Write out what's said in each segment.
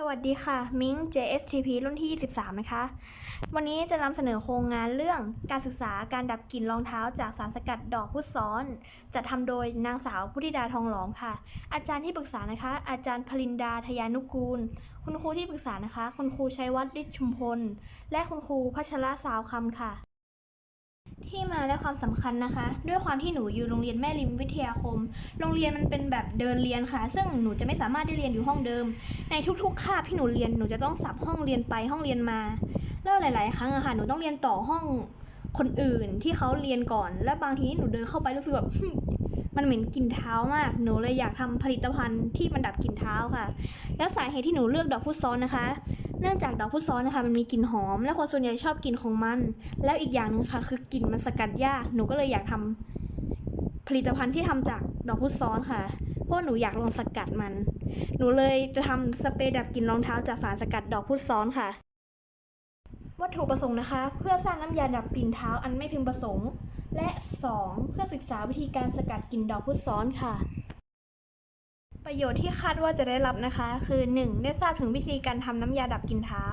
สวัสดีค่ะ มิ้ง JSTP รุ่นที่ 23 นะคะ วันนี้จะนำเสนอโครงงานเรื่องการศึกษาการดับกลิ่นรองเท้าจากสารสกัดดอกพุทซ้อน จัดทำโดยนางสาวพุทธิดาทองหลอมค่ะ อาจารย์ที่ปรึกษานะคะ อาจารย์พลินดาทยานุกูล คุณครูที่ปรึกษานะคะ คุณครูชัยวัฒน์ฤทธิ์ชุมพล และคุณครูพัชระสาวคำค่ะ ที่มาและความสำคัญนะคะ ด้วยความที่หนูอยู่โรงเรียนแม่ริมวิทยาคม โรงเรียนมันเป็นแบบเดินเรียนค่ะ ซึ่งหนูจะไม่สามารถได้เรียนอยู่ห้องเดิม ในทุกๆคาบที่หนูเรียนหนูจะต้องสับห้องเรียนไปห้องเรียนมา แล้วหลาย ๆ ครั้งอะค่ะหนูต้องเรียนต่อห้องคนอื่นที่เขาเรียนก่อน และบางทีหนูเดินเข้าไปรู้สึกแบบมันเหม็นกลิ่นเท้ามาก หนูเลยอยากทำผลิตภัณฑ์ที่มันดับกลิ่นเท้าค่ะ แล้วสาเหตุที่หนูเลือกดอกพุธซ้อนนะคะ เนื่องจากดอกพุธซ้อนนะคะมันมีกลิ่นหอม และคนส่วนใหญ่ชอบกลิ่นของมัน แล้วอีกอย่างหนึงค่ะ คือกลิ่นมันสกัดยาก หนูก็เลยอยากทำผลิตภัณฑ์ที่ทำจากดอกพุธซ้อนค่ะ เพราะหนูอยากลองสกัดมัน หนูเลยจะทำสเปรย์ดับกลิ่นรองเท้าจากสารสกัดดอกพุธซ้อนค่ะ วัตถุประสงค์นะคะ เพื่อสร้างน้ำยาดับกลิ่นเท้าอันไม่พึงประสงค์ และ 2. เพื่อศึกษาวิธีการสกัดกลิ่นดอกพุธซ้อนค่ะ ประโยชน์ที่คาดว่าจะได้รับนะคะ คือ 1. ได้ทราบถึงวิธีการทำน้ำยาดับกลิ่นเท้า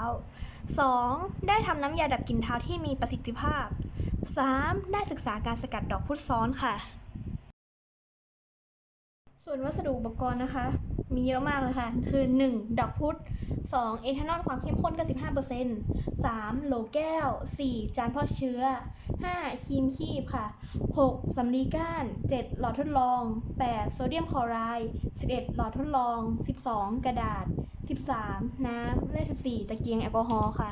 2. ได้ทำน้ำยาดับกลิ่นเท้าที่มีประสิทธิภาพ 3. ได้ศึกษาการสกัดดอกพุธซ้อนค่ะ ส่วนวัสดุอุปกรณ์นะคะ มีเยอะมากเลยค่ะ คือ 1. ดอกพุธ 2. เอทานอลความเข้มข้นก็15% 3. โหลแก้ว 4. จานพาะเชื้อ 5. ครีมคีบค่ะ 6. สำลีก้าน 7. หลอดทดลอง 8. โซเดียมคลอไรด์ 11. หลอดทดลอง 12. กระดาษ 13. น้ำ และ 14. ตะเกียงแอลกอฮอล์ค่ะ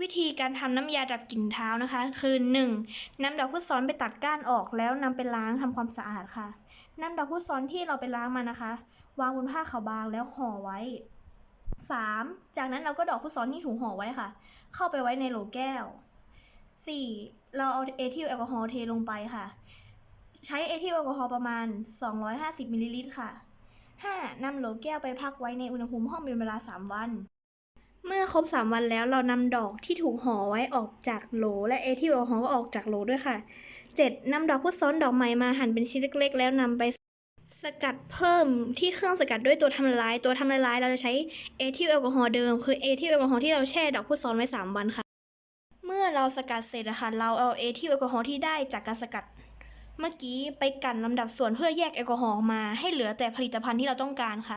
วิธีการทำน้ำยาดับกลิ่นเท้านะคะ คือ 1. นำดอกพุธซ้อนไปตัดก้านออกแล้วนำไปล้างทำความสะอาดค่ะ นำดอกพุธซ้อนที่เราไปล้างมานะคะ วางบนผ้าขาวบางแล้วห่อไว้ 3. จากนั้นเราก็ดอกพุธซ้อนที่ถูกห่อไว้ค่ะ เข้าไปไว้ในโหลแก้ว 4. เราเอาเอทิลแอลกอฮอล์เทลงไปค่ะ ใช้เอทิลแอลกอฮอล์ประมาณ 250มิลลิลิตรค่ะ 5. นำโหลแก้วไปพักไว้ในอุณหภูมิห้องเป็นเวลา 3 วัน เมื่อครบ 3 วันแล้วเรานำดอกที่ถูกห่อไว้ออกจากโหล และเอทิลแอลกอฮอล์ก็ออกจากโหลด้วยค่ะ 7. นำดอกพุธซ้อนดอกใหม่มาหั่นเป็นชิ้นเล็ก ๆ แล้วนำไปสกัดเพิ่มที่เครื่องสกัดด้วยตัวทำละลาย ตัวทำละลายเราจะใช้เอทิลแอลกอฮอล์เดิม คือเอทิลแอลกอฮอล์ที่เราแช่ดอกพุธซ้อนไว้ 3 วันค่ะ เมื่อเราสกัดเสร็จอะค่ะเราเอาเอทิลแอลกอฮอล์ที่ได้จากการสกัด เมื่อกี้ไปกันลำดับส่วนเพื่อแยกแอลกอฮอล์มาให้เหลือแต่ผลิตภัณฑ์ที่เราต้องการค่ะ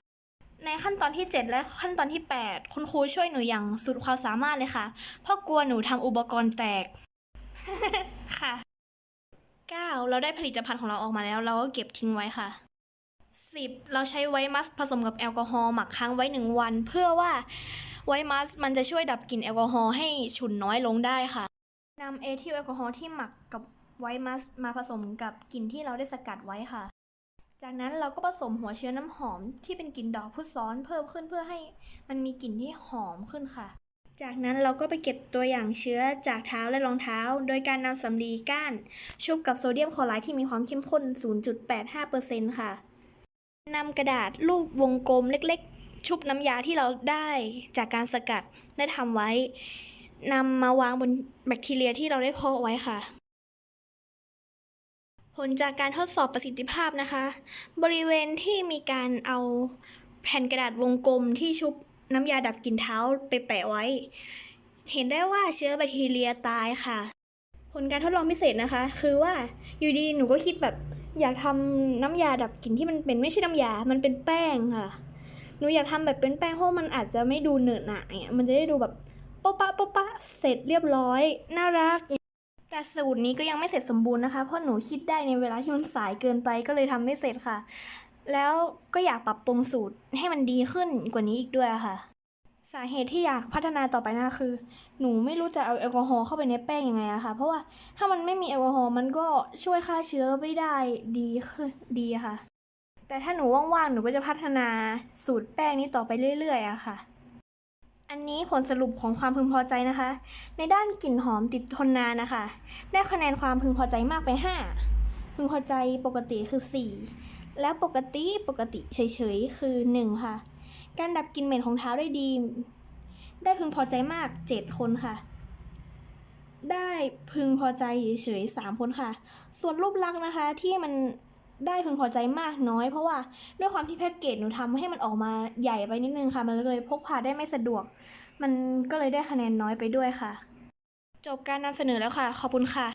ในขั้นตอนที่ 7 และขั้นตอนที่ 8 คุณครูช่วยหนูอย่างสุดความสามารถเลยค่ะ เพราะกลัวหนูทำอุปกรณ์แตก ค่ะ เราได้ผลิตภัณฑ์ของเราออกมาแล้ว เราก็เก็บทิ้งไว้ค่ะ 10. เราใช้ไวมัสผสมกับแอลกอฮอล์หมักค้างไว้ 1 วัน เพื่อว่าไวมัสมันจะช่วยดับกลิ่นแอลกอฮอล์ให้ฉุนน้อยลงได้ค่ะนำเอทิลแอลกอฮอล์ที่หมักกับไวมัสมาผสมกับกลิ่นที่เราได้สกัดไว้ค่ะ จากนั้นเราก็ผสมหัวเชื้อน้ำหอมที่เป็นกลิ่นดอกพุธซ้อนเพิ่มขึ้นเพื่อให้มันมีกลิ่นที่หอมขึ้นค่ะ จากนั้นเราก็ไปเก็บตัวอย่างเชื้อจากเท้าและรองเท้า โดยการนำสำลีก้าน ชุบกับโซเดียมคลอไรด์ที่มีความเข้มข้น 0.85%ค่ะนำกระดาษรูปวงกลมเล็กๆ ชุบน้ำยาที่เราได้จากการสกัดได้ทำไว้นำมาวางบนแบคทีเรียที่เราได้เพาะไว้ค่ะ ผลจากการทดสอบประสิทธิภาพนะคะ บริเวณที่มีการเอาแผ่นกระดาษวงกลมที่ชุบ น้ำยาดับกลิ่นเท้าไปแปะไว้ เห็นได้ว่าเชื้อแบคทีเรียตายค่ะ ผลการทดลองพิเศษนะคะ คือว่าอยู่ดีหนูก็คิดแบบอยากทำน้ำยาดับกลิ่นที่มันเป็นไม่ใช่น้ำยา มันเป็นแป้งค่ะ หนูอยากทำแบบเป็นแป้งเพราะมันอาจจะไม่ดูเหนอะหนะเนี่ยมันจะได้ดูแบบโป๊ะปะโป๊ะปะเสร็จเรียบร้อย น่ารัก แต่สูตรนี้ก็ยังไม่เสร็จสมบูรณ์นะคะ เพราะหนูคิดได้ในเวลาที่มันสายเกินไปก็เลยทำไม่เสร็จค่ะ แล้วก็อยากปรับปรุงสูตรให้มันดีขึ้นกว่านี้อีกด้วยค่ะ สาเหตุที่อยากพัฒนาต่อไปนะคะคือ หนูไม่รู้จะเอาแอลกอฮอล์เข้าไปในแป้งยังไงอะค่ะ เพราะว่าถ้ามันไม่มีแอลกอฮอล์มันก็ช่วยฆ่าเชื้อไม่ได้ดีขึ้นดีค่ะ แต่ถ้าหนูว่างๆหนูก็จะพัฒนาสูตรแป้งนี้ต่อไปเรื่อยๆอะค่ะ อันนี้ผลสรุปของความพึงพอใจนะคะ ในด้านกลิ่นหอมติดทนนานนะคะ ได้คะแนนความพึงพอใจมากไป 5 พึงพอใจปกติคือ 4 แล้วปกติปกติเฉยๆ คือ 1 ค่ะ การดับกลิ่นเหม็นของเท้าได้ดี ได้พึงพอใจมาก 7 คนค่ะ ได้พึงพอใจเฉยๆ3คนค่ะ ส่วนรูปลักษณ์นะคะที่มันได้พึงพอใจมากน้อย เพราะว่าด้วยความที่แพ็กเกจหนูทำให้มันออกมาใหญ่ไปนิดนึงค่ะ มันเลยพกพาได้ไม่สะดวก มันก็เลยได้คะแนนน้อยไปด้วยค่ะ จบการนำเสนอแล้วค่ะ ขอบคุณค่ะ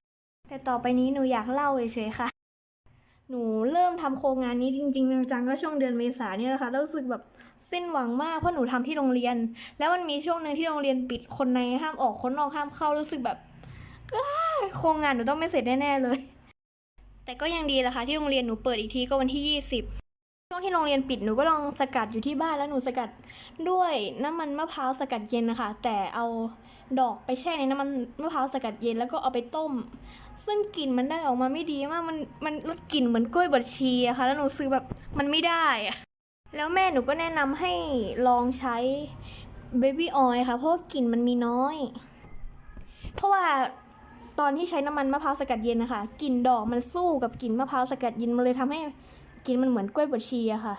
แต่ต่อไปนี้หนูอยากเล่าเฉยๆค่ะ หนูเริ่มทำโครงงานนี้จริง ๆ จังๆก็ช่วงเดือนเมษาเนี่ยแหละค่ะแล้วรู้สึกแบบสิ้นหวังมากเพราะหนูทำที่โรงเรียน แล้วมันมีช่วงหนึ่งที่โรงเรียนปิดคนในห้ามออกคนนอกห้ามเข้ารู้สึกแบบอ้าโครงงานหนูต้องไม่เสร็จแน่ๆเลย แต่ก็ยังดีแหละค่ะที่โรงเรียนหนูเปิดอีกทีก็วันที่ 20ช่วงที่โรงเรียนปิดหนูก็ลองสกัดอยู่ที่บ้านแล้วหนูสกัดด้วยน้ำมันมะพร้าวสกัดเย็นนะคะแต่เอา ดอกไปแช่ในน้ำมันมะพร้าวสกัดเย็นแล้วก็เอาไปต้ม ซึ่งกลิ่นมันได้ออกมาไม่ดีมากมันมันรสกลิ่นเหมือนกล้วยบดชีอะค่ะแล้วหนูซื้อแบบมันไม่ได้อะแล้วแม่หนูก็แนะนำให้ลองใช้เบบี้ออยล์ค่ะเพราะกลิ่นมันมีน้อย เพราะว่าตอนที่ใช้น้ำมันมะพร้าวสกัดเย็นนะคะกลิ่นดอกมันสู้กับกลิ่นมะพร้าวสกัดเย็นมันเลยทำให้กลิ่นมันเหมือนกล้วยบดชีอะค่ะ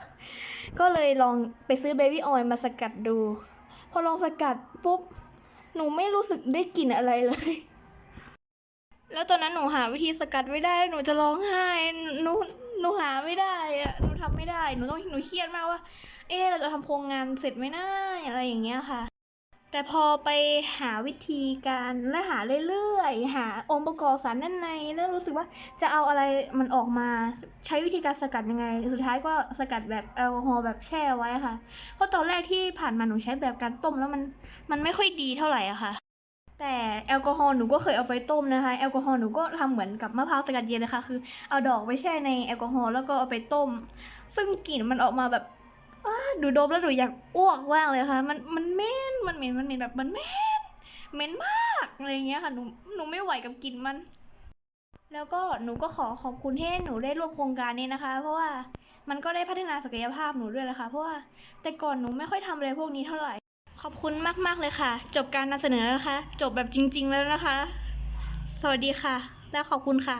ก็เลยลองไปซื้อเบบี้ออยล์มาสกัดดู พอลองสกัดปุ๊บ หนูไม่รู้สึกได้กลิ่นอะไรเลย แล้วตอนนั้นหนูหาวิธีสกัดไม่ได้ หนูจะร้องไห้ หนูหนูหาไม่ได้อะหนูทำไม่ได้ หนูต้องหนูเครียดมากว่า เอ๊เราจะทำโครงงานเสร็จไหมนะอะไรอย่างเงี้ยค่ะ แต่พอไปหาวิธีการและหาเรื่อยๆ หาองค์ประกอบสารด้านในแล้วรู้สึกว่าจะเอาอะไรมันออกมาใช้วิธีการสกัดยังไง สุดท้ายก็สกัดแบบแอลกอฮอล์แบบแช่ไว้ค่ะ เพราะตอนแรกที่ผ่านมาหนูใช้แบบการต้มแล้วมันมันไม่ค่อยดีเท่าไหร่อะค่ะ แต่แอลกอฮอล์หนูก็เคยเอาไปต้มนะคะ แอลกอฮอล์หนูก็ทำเหมือนกับมะพร้าวสกัดเย็นเลยค่ะคือเอาดอกไปแช่ในแอลกอฮอล์แล้วก็เอาไปต้ม ซึ่งกลิ่นมันออกมาแบบ ดูดมแล้วหนูอยากอ้วกมากเลยค่ะ มันมันเหม็นมันเหม็นมันเหม็นแบบมันเหม็นเหม็นมากอะไรเงี้ยค่ะหนูหนูไม่ไหวกับกลิ่นมัน แล้วก็หนูก็ขอขอบคุณที่ให้หนูได้ร่วมโครงการนี้นะคะ เพราะว่ามันก็ได้พัฒนาศักยภาพหนูด้วยแหละค่ะเพราะว่าแต่ก่อนหนูไม่ค่อยทำอะไรพวกนี้เท่าไหร่ ขอบคุณมากๆเลยค่ะ จบการนำเสนอแล้วนะคะ จบแบบจริง ๆ แล้วนะคะ สวัสดีค่ะ และขอบคุณค่ะ